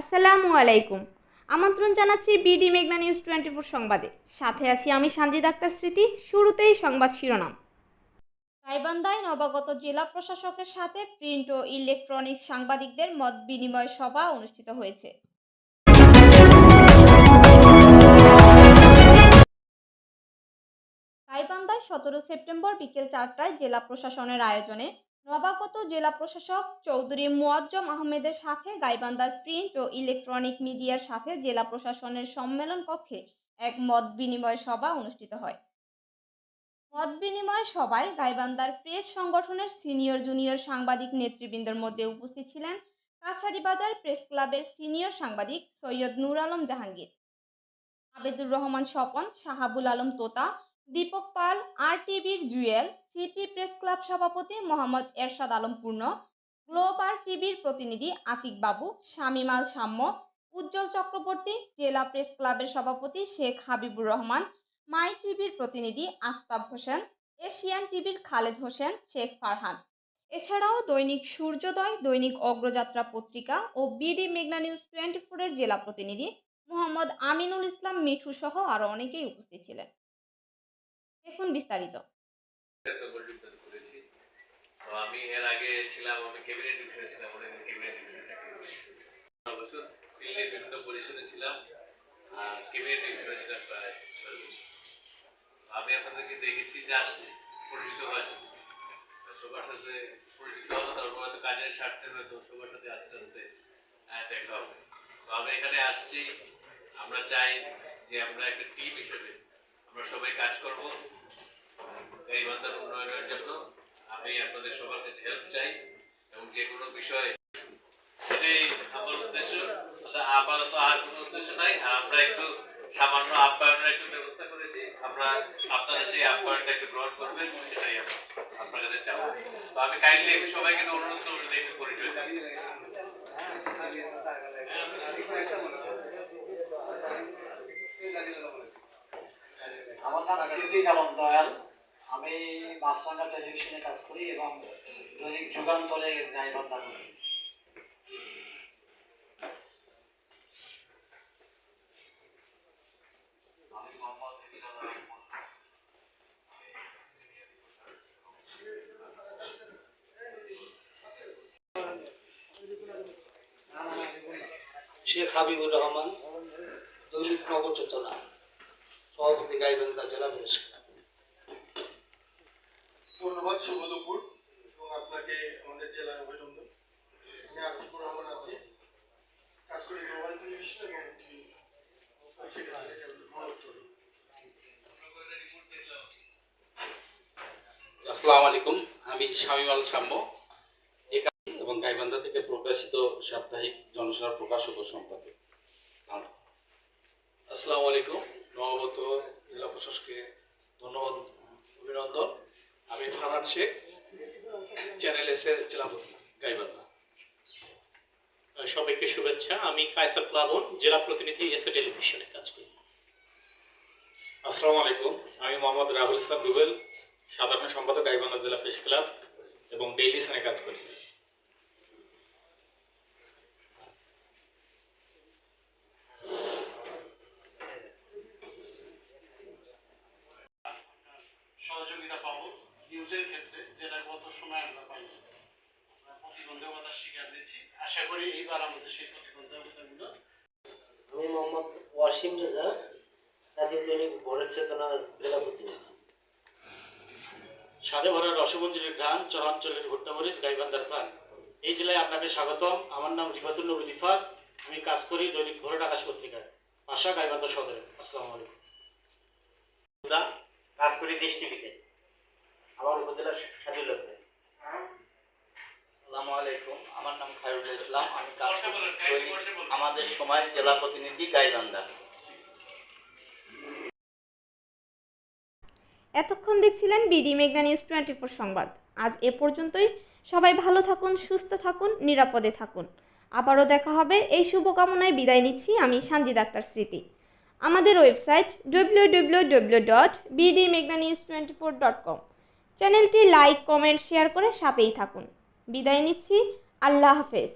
আসসালামু আলাইকুম। আমন্ত্রণ জানাচ্ছি বিডি মেঘনা নিউজ টোয়েন্টি ফোর সংবাদে। সাথে আছি আমি সানজিদ আক্তার স্মৃতি, শুরুতেই সংবাদ শিরোনাম। গাইবান্ধায় নবাগত জেলা প্রশাসকের সাথে প্রিন্ট ও ইলেকট্রনিক্স সাংবাদিকদের মত বিনিময় সভা অনুষ্ঠিত হয়েছে। গাইবান্ধায় সতেরো সেপ্টেম্বর বিকেল চারটায় জেলা প্রশাসনের আয়োজনে নবাগত জেলা প্রশাসক চৌধুরী মুয়াজ্জম আহমেদের সাথে গাইবান্ধার প্রিন্ট ও ইলেকট্রনিক মিডিয়ার সাথে জেলা প্রশাসনের সম্মেলন কক্ষে এক মত বিনিময় সভা অনুষ্ঠিত হয়। মত বিনিময় সভায় গাইবান্ধার প্রেস সংগঠনের সিনিয়র জুনিয়র সাংবাদিক নেতৃবৃন্দের মধ্যে উপস্থিত ছিলেন কাছারিবাজার প্রেস ক্লাবের সিনিয়র সাংবাদিক সৈয়দ নূর আলম জাহাঙ্গীর, আবেদুর রহমান স্বপন, শাহাবুল আলম তোতা দীপক পাল আর টিভির জুয়েল, সিটি প্রেস ক্লাব সভাপতি মোহাম্মদ এরশাদ আলম পূর্ণ গ্লোবার টিভির প্রতিনিধি আতিক বাবু শামিম আল সাম্য, উজ্জ্বল চক্রবর্তী, জেলা প্রেস ক্লাবের সভাপতি শেখ হাবিবুর রহমান, মাই টিভির প্রতিনিধি আফতাব হোসেন, এশিয়ান টিভির খালেদ হোসেন, শেখ ফারহান। এছাড়াও দৈনিক সূর্যোদয়, দৈনিক অগ্রযাত্রা পত্রিকা ও বিডি মেঘনা নিউজ টোয়েন্টি ফোরের জেলা প্রতিনিধি মোহাম্মদ আমিনুল ইসলাম মিঠু সহ আরও অনেকেই উপস্থিত ছিলেন। দেখুন বিস্তারিত। আমি এর আগে ছিলাম, আমি ক্যাবিনেট ছিলাম ক্যাবিনেট বিভিন্ন ছিলাম ক্যাবিনেট ছিলাম প্রায় আমি আপনাদেরকে দেখেছি যে আসলে পরিচিত হয়েছে সবার সাথে পরিচিত হলো তারপর হয়তো কাজের স্বার্থে হয়তো সবার সাথে আস্তে আস্তে দেখা হবে। তো আমরা এখানে আসছি। আমরা চাই যে আমরা একটা টিম হিসেবে আমরা সবাই কাজ করব এই বান্ধার উন্নয়নের জন্য আমি আপনাদের সবার কাছে হেল্প চাই এবং যে কোনো বিষয়ে সেটাই আমার উদ্দেশ্য আপাতত আর কোনো উদ্দেশ্য নাই আমরা একটু সামান্য আপ্যায়নের একটু ব্যবস্থা করেছি আমরা আপনারা সেই আপ্যায়নটা একটু গ্রহণ করবেন সেটাই আপনার কাছে চাবো তো আমি কাইন্ডলি একটু সবাইকে অনুরোধ করব একটু পরিচয় দিন। আমার নাম সিদ্দিক আলম দয়াল। আমি মাছরাঙ্গা টেলিভিশনে কাজ করি এবং দৈনিক যুগান্তরে গাইবান্ধা করি। শেখ হাবিবুর রহমান, দৈনিক নবচেতনা সভাপতি গাইবান্ধা জেলা ধন্যবাদ শুভ দুপুর এবং আপনাকে আমাদের জেলায় অভিনন্দন। আমি আতিকুর রহমান আতি কাজ করি গ্লোবাল টেলিভিশন এবং একটি পত্রিকা আছে, মনোত্তর। আসসালামু আলাইকুম আমি শামীম আল সাম্য। একা- এবং গাইবান্ধা থেকে প্রকাশিত সাপ্তাহিক জনসেবার প্রকাশক ও সম্পাদক। আসসালামু আলাইকুম। নবগত জেলা প্রশাসকে ধন্যবাদ অভিনন্দন। আমি ফারহান শেখ চ্যানেল এস জেলাপতি গাইবান্ধা। সবাইকে শুভেচ্ছা। আমি কায়সার প্লাবন জেলা প্রতিনিধি এসএ টেলিভিশনে কাজ করি। আসসালামু আলাইকুম। আমি মোহাম্মদ রাহুল ইসলাম রুবেল সাধারণ সম্পাদক গাইবান্ধা জেলা প্রেস ক্লাব এবং ডেইলি সানে কাজ করি। নিউজের ক্ষেত্রে যেটা গত সময় আমরা পাইনি আমরা প্রতিবন্ধকতার শিকার দিচ্ছি আশা করি এইবার আমাদের সেই প্রতিবন্ধকতাগুলো আমি মোহাম্মদ ওয়াসিম রেজা জাতীয় দৈনিক ভোরের চেতনা জেলা প্রতিনিধি। স্বাদে ভরা রসমঞ্জুরির গান চরাঞ্চলের ভুট্টামরিচ গাইবান্ধার প্রাণ। এই জেলায় আপনাকে স্বাগতম। আমার নাম রিফাতুল নবী রিফাত। আমি কাজ করি দৈনিক ভোরের আকাশ পত্রিকায়। আশা গাইবান্ধা সদরে। আসসালামু আলাইকুম। কাজ করি দেশ টিভিতে। আমার উপজেলা সাজুল আসসালামু আলাইকুম আমার নাম খায়রুল ইসলাম আমি কাজ করি দৈনিক আমাদের সময় জেলা প্রতিনিধি গাইবান্ধা। এতক্ষণ দেখছিলেন বিডি মেঘনা নিউজ টোয়েন্টি ফোর সংবাদ। আজ এ পর্যন্তই। সবাই ভালো থাকুন সুস্থ থাকুন নিরাপদে থাকুন। আবারও দেখা হবে এই শুভকামনায় বিদায় নিচ্ছি আমি সানজিদ আক্তার স্মৃতি। আমাদের website W W W dot BD মেঘনা news twenty four dot com চ্যানেলটি লাইক কমেন্ট শেয়ার করে সাথেই থাকুন। বিদায় নিচ্ছি। আল্লাহ হাফেজ।